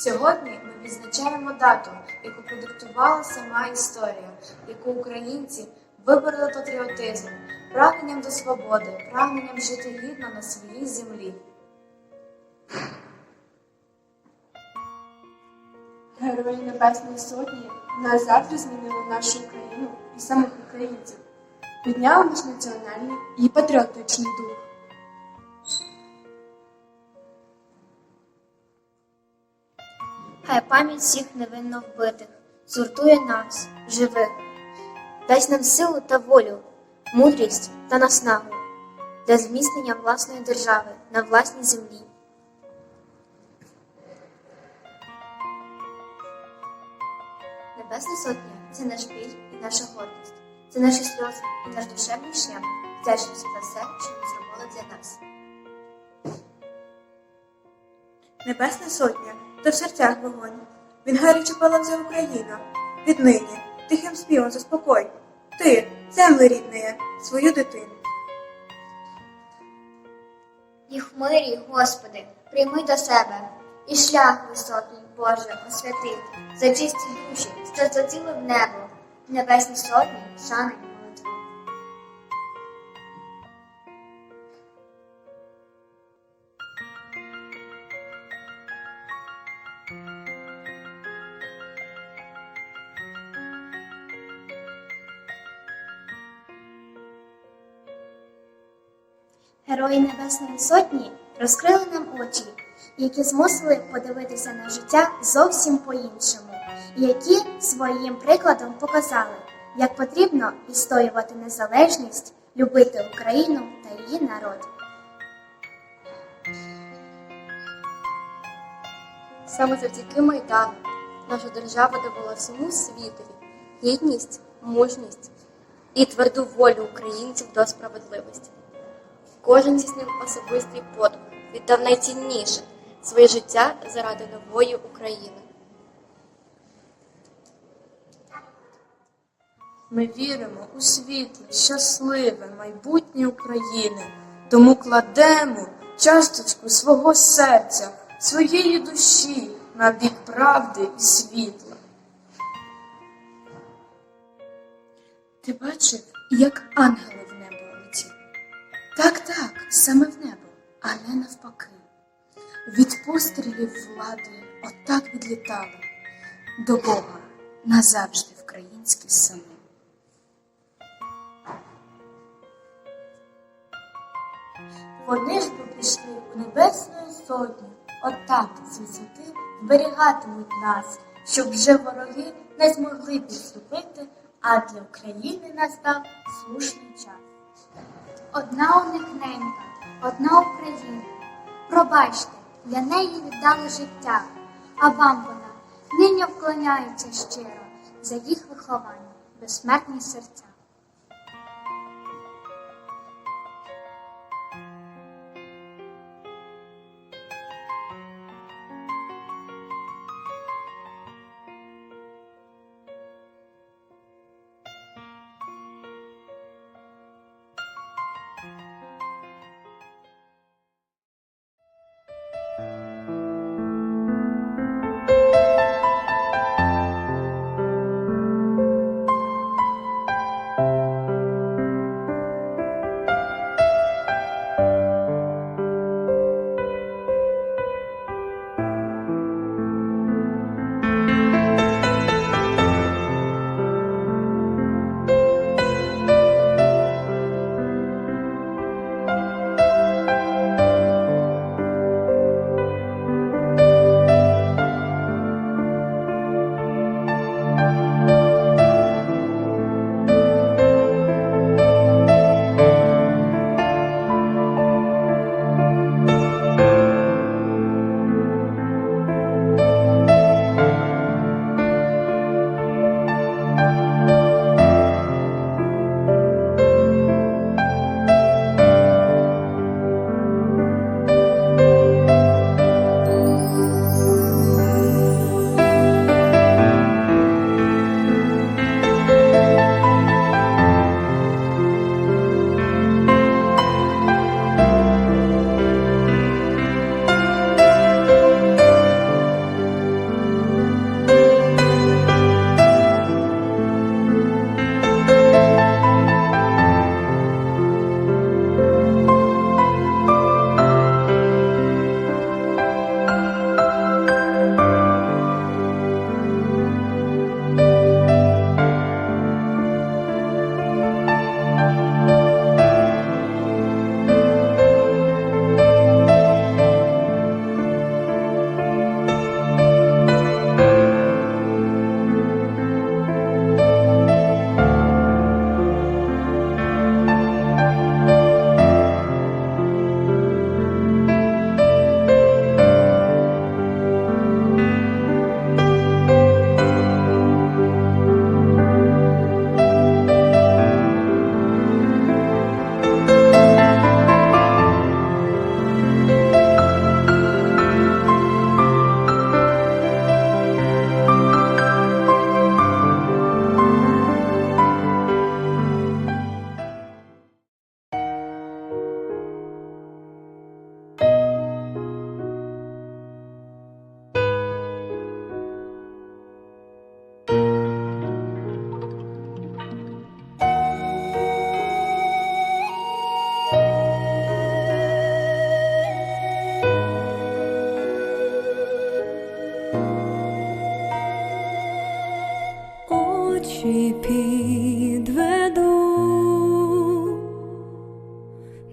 Сьогодні ми відзначаємо дату, яку продиктувала сама історія, яку українці вибороли патріотизм, прагненням до свободи, прагненням жити гідно на своїй землі. Герої Небесної Сотні назавжди змінили нашу країну і самих українців, підняли наш національний і патріотичний дух. Хай пам'ять всіх невинно вбитих згуртує нас, живих, дасть нам силу та волю, мудрість та наснагу для зміцнення власної держави на власній землі. Небесна Сотня це наш біль і наша гордість, це наші сльози і наш душевний шлях, вдячність за все, що ви зробили для нас. Небесна сотня, то в серцях вогонь. Він гаряче палав за Україну. Віднині тихим співом заспокой. Ти, земле рідне, свою дитину. Їх в мирі, Господи, прийми до себе, і шлях високий, Боже, освяти, за чисті душі, що злетіли в небо, небесні сотні, шани Герої Небесної Сотні розкрили нам очі, які змусили подивитися на життя зовсім по-іншому, які своїм прикладом показали, як потрібно відстоювати незалежність, любити Україну та її народ. Саме завдяки Майдану наша держава довела всьому світові гідність, мужність і тверду волю українців до справедливості. Кожен здійснив особистий подвиг, віддав найцінніше своє життя заради нової України. Ми віримо у світле, щасливе майбутнє України, тому кладемо часточку свого серця, своєї душі на бік правди і світла. Ти бачив, як летіли? Так, так, саме в небо, а не навпаки. Від пострілів влади отак відлітали до Бога назавжди українські сини. Вони ж бо пішли у небесну сотню, отак з висоти зберігатимуть нас, щоб вже вороги не змогли підступити, а для України настав слушний час. Одна у них ненька, одна Україна. Пробачте, для неї віддали життя, а вам вона нині вклоняється щиро за їх виховання, безсмертні серця.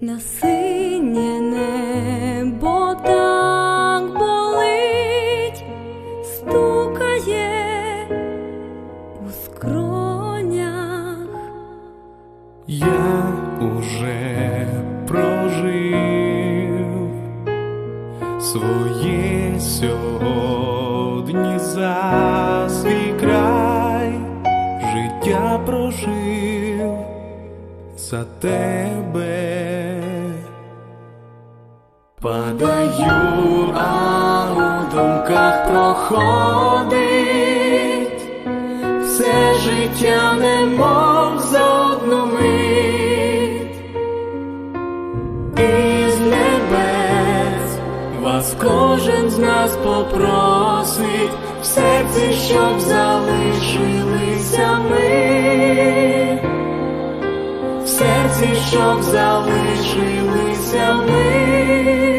На синє небо так болить, стукає у скронях. Я уже прожив своє сьогодні за свій край, життя прожив за тебе. Падаю, а у думках проходить. Все життя немов за одну мить. Із небес вас кожен з нас попросить в серці, щоб залишилися ми, в серці, щоб залишилися ми,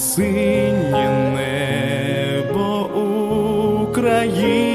синє небо України.